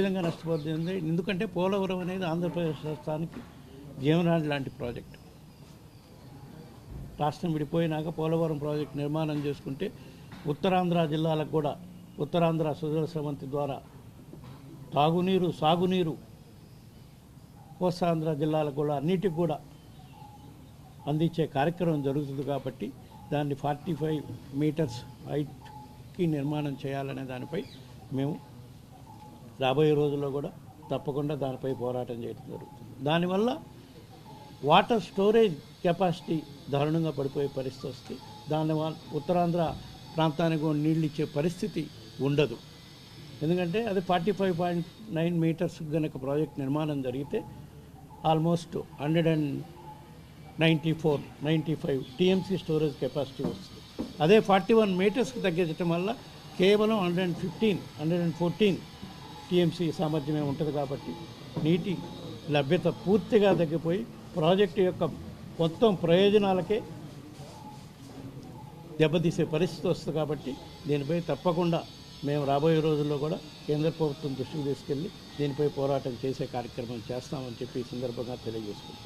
విధంగా నష్టపోతుంది ఎందుకంటే పోలవరం అనేది ఆంధ్రప్రదేశ్ రాష్ట్రానికి జీవనాడి లాంటి ప్రాజెక్ట్. రాష్ట్రం విడిపోయినాక పోలవరం ప్రాజెక్ట్ నిర్మాణం చేసుకుంటే ఉత్తరాంధ్ర జిల్లాలకు కూడా ఉత్తరాంధ్ర సుజల సమంతి ద్వారా తాగునీరు సాగునీరు కోస్తాంధ్ర జిల్లాలకు కూడా అన్నిటికి కూడా అందించే కార్యక్రమం జరుగుతుంది కాబట్టి దాన్ని ఫార్టీ ఫైవ్ మీటర్స్ హైట్కి నిర్మాణం చేయాలనే దానిపై మేము రాబోయే రోజుల్లో కూడా తప్పకుండా దానిపై పోరాటం చేయడం జరుగుతుంది. దానివల్ల వాటర్ స్టోరేజ్ కెపాసిటీ దారుణంగా పడిపోయే పరిస్థితి వస్తే దానివల్ల ఉత్తరాంధ్ర ప్రాంతానికి కూడా నీళ్ళు ఇచ్చే పరిస్థితి ఉండదు. ఎందుకంటే అది forty five point nine metres కనుక ప్రాజెక్ట్ నిర్మాణం జరిగితే almost hundred and ninety four ninety five TMC storage capacity వస్తుంది. అదే ఫార్టీ వన్ మీటర్స్కి తగ్గించడం వల్ల కేవలం hundred and fifteen hundred and fourteen TMC సామర్థ్యమే ఉంటుంది కాబట్టి నీటి లభ్యత పూర్తిగా తగ్గిపోయి ప్రాజెక్టు యొక్క మొత్తం ప్రయోజనాలకే దెబ్బతీసే పరిస్థితి వస్తుంది కాబట్టి దీనిపై తప్పకుండా మేము రాబోయే రోజుల్లో కూడా కేంద్ర ప్రభుత్వం దృష్టికి తీసుకెళ్ళి దీనిపై పోరాటం చేసే కార్యక్రమం చేస్తామని చెప్పి ఈ సందర్భంగా తెలియజేసుకుంటాం